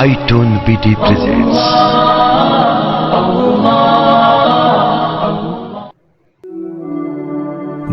I Tone BT presents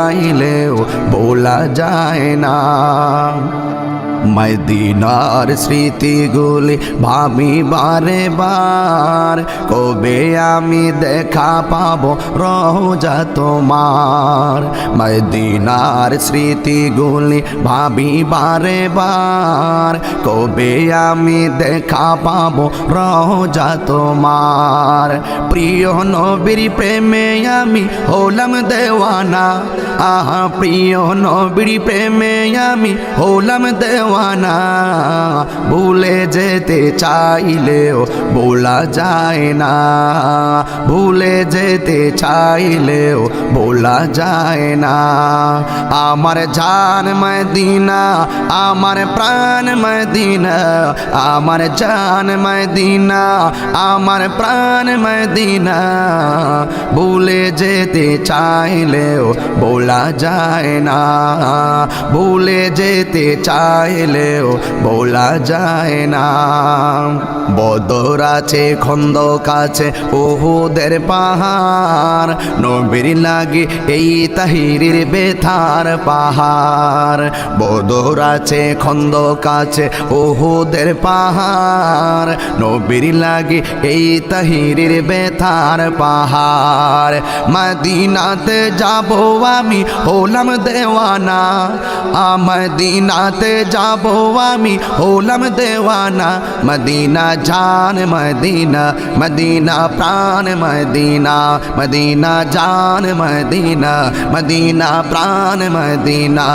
চাইলেও বলা যায় না। মদিনার স্মৃতিগুলি ভাবি বারে বার কবে আমি দেখা পাবো রোজা তোমার? মদিনার স্মৃতিগুলি ভাবি বারে বার কবে আমি দেখা পাব রোজা তোমার? প্রিয় নবীর প্রেমে আমি হলাম দেওয়ানা। আহা, প্রিয় নবীর প্রেমে আমি হলাম দেওয়ানা ভুলে যেতে চাইলেও বলা যায় না। ভুলে যেতে চাইলেও বলা যায় না। আমার জান মদিনা, আমার প্রাণ মদিনা, আমার জান মদিনা, আমার প্রাণ মদিনা। ভুলে যেতে চাইলেও বলা যায় না। ভুলে যেতে চাইলেও বলা যায় না। বদর আছে, খন্দক আছে ওহুদের পাহাড়। নবীর লাগে এই তাহিরির বেথার পাহাড়। বদর আছে, খন্দক আছে ওহুদের পাহাড়। নবীর লাগে এই তাহিরির বেথার পাহাড়। মদিনাতে যাব আমি, হলাম দেওয়ানা। মদিনাতে যাব আমি হলাম দেওয়ানা মদিনা জান মদিনা মদিনা প্রাণ মদিনা মদিনা জান মদিনা মদিনা প্রাণ মদিনা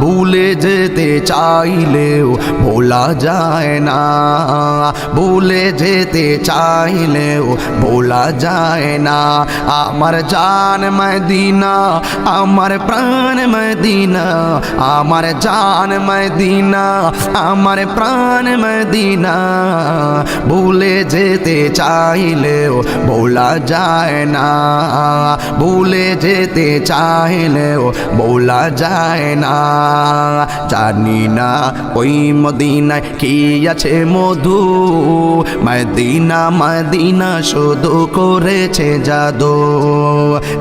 ভুলে যেতে চাইলেও ভোলা যায় না ভুলে যেতে চাইলেও ভোলা যায় না আমার জান মদিনা আমার প্রাণ মদিনা আমার জান মদিনা আমার প্রাণ মদিনা। ভুলে যেতে চাইলেও ভোলা যায় না। ভুলে যেতে চাইলেও ভোলা যায় না। জানি না ওই মদিনায় কি আছে মধু। মদিনা মদিনা শুধু করেছে জাদু।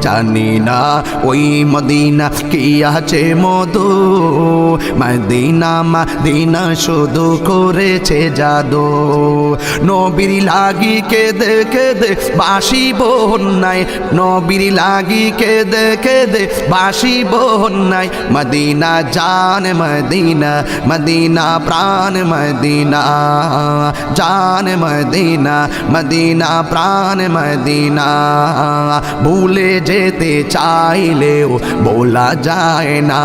জানি না ওই মদিনা কি আছে মধু। মদিনা মদিনা শুধু করেছে জাদু। নবীর লাগি কেঁদে কেঁদে বাসি বন্যায় নবীর লাগি কেঁদে কেঁদে বাসি বন্যায় মদিনা জান, মদিনা মদিনা প্রাণ, মদিনা জান, মদিনা মদিনা প্রাণ, মদিনা। ভুলে যেতে চাইলেও বলা যায় না।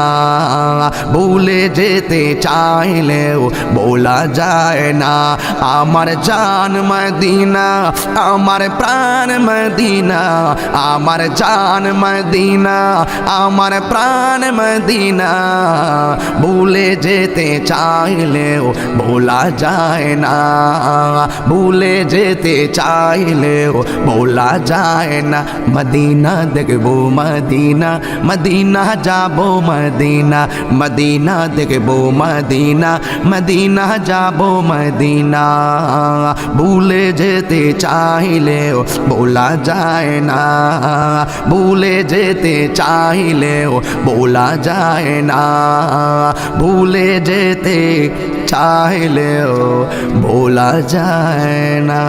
ভুলে যেতে চাইলেও বলা যায় না। আমার জান মদিনা আমার প্রাণ মদিনা আমার জান মদিনা আমার প্রাণ মদিনা ভুলে যেতে চাইলেও ভোলা যায় না ভুলে যেতে চাইলেও ভোলা যায় না মদিনা দেখব মদিনা মদিনা যাব মদিনা মদিনা দেখব মদিনা মদিনা যাব মদিনা ভুলে যেতে চাইলেও বলা যায় না। ভুলে যেতে চাইলেও বলা যায় না। ভুলে যেতে চাইলেও বলা যায় না।